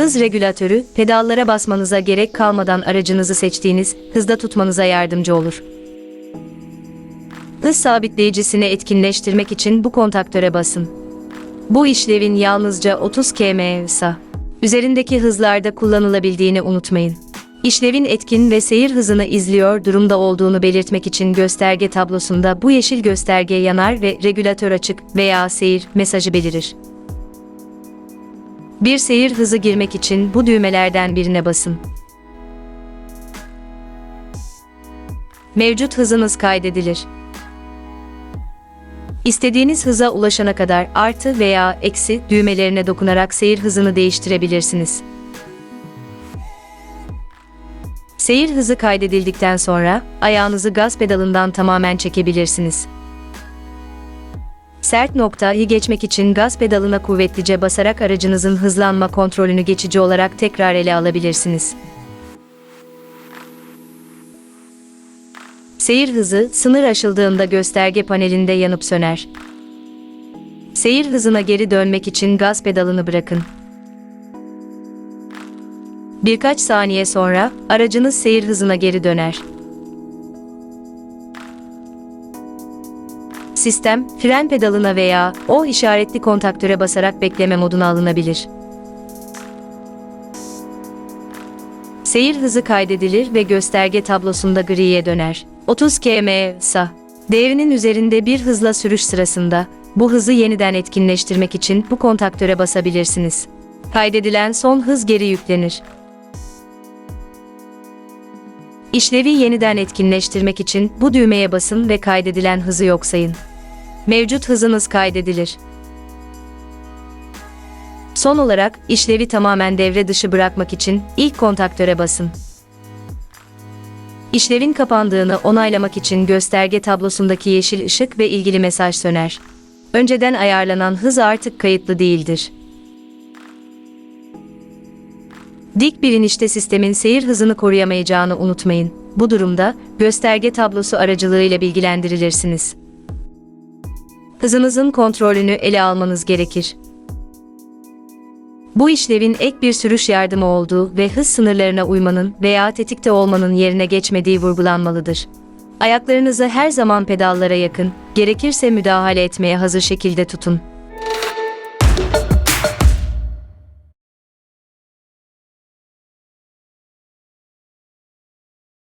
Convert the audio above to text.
Hız regülatörü, pedallara basmanıza gerek kalmadan aracınızı seçtiğiniz hızda tutmanıza yardımcı olur. Hız sabitleyicisini etkinleştirmek için bu kontaktöre basın. Bu işlevin yalnızca 30 km ise üzerindeki hızlarda kullanılabildiğini unutmayın. İşlevin etkin ve seyir hızını izliyor durumda olduğunu belirtmek için gösterge tablosunda bu yeşil gösterge yanar ve regülatör açık veya seyir mesajı belirir. Bir seyir hızı girmek için bu düğmelerden birine basın. Mevcut hızınız kaydedilir. İstediğiniz hıza ulaşana kadar artı veya eksi düğmelerine dokunarak seyir hızını değiştirebilirsiniz. Seyir hızı kaydedildikten sonra ayağınızı gaz pedalından tamamen çekebilirsiniz. Sert noktayı geçmek için gaz pedalına kuvvetlice basarak aracınızın hızlanma kontrolünü geçici olarak tekrar ele alabilirsiniz. Seyir hızı sınır aşıldığında gösterge panelinde yanıp söner. Seyir hızına geri dönmek için gaz pedalını bırakın. Birkaç saniye sonra aracınız seyir hızına geri döner. Sistem, fren pedalına veya o işaretli kontaktöre basarak bekleme moduna alınabilir. Seyir hızı kaydedilir ve gösterge tablosunda griye döner. 30 km sa. Değerinin üzerinde bir hızla sürüş sırasında bu hızı yeniden etkinleştirmek için bu kontaktöre basabilirsiniz. Kaydedilen son hız geri yüklenir. İşlevi yeniden etkinleştirmek için bu düğmeye basın ve kaydedilen hızı yok sayın. Mevcut hızınız kaydedilir. Son olarak işlevi tamamen devre dışı bırakmak için ilk kontaktöre basın. İşlevin kapandığını onaylamak için gösterge tablosundaki yeşil ışık ve ilgili mesaj söner. Önceden ayarlanan hız artık kayıtlı değildir. Dik bir inişte sistemin seyir hızını koruyamayacağını unutmayın. Bu durumda gösterge tablosu aracılığıyla bilgilendirilirsiniz. Hızınızın kontrolünü ele almanız gerekir. Bu işlevin ek bir sürüş yardımı olduğu ve hız sınırlarına uymanın veya tetikte olmanın yerine geçmediği vurgulanmalıdır. Ayaklarınızı her zaman pedallara yakın, gerekirse müdahale etmeye hazır şekilde tutun.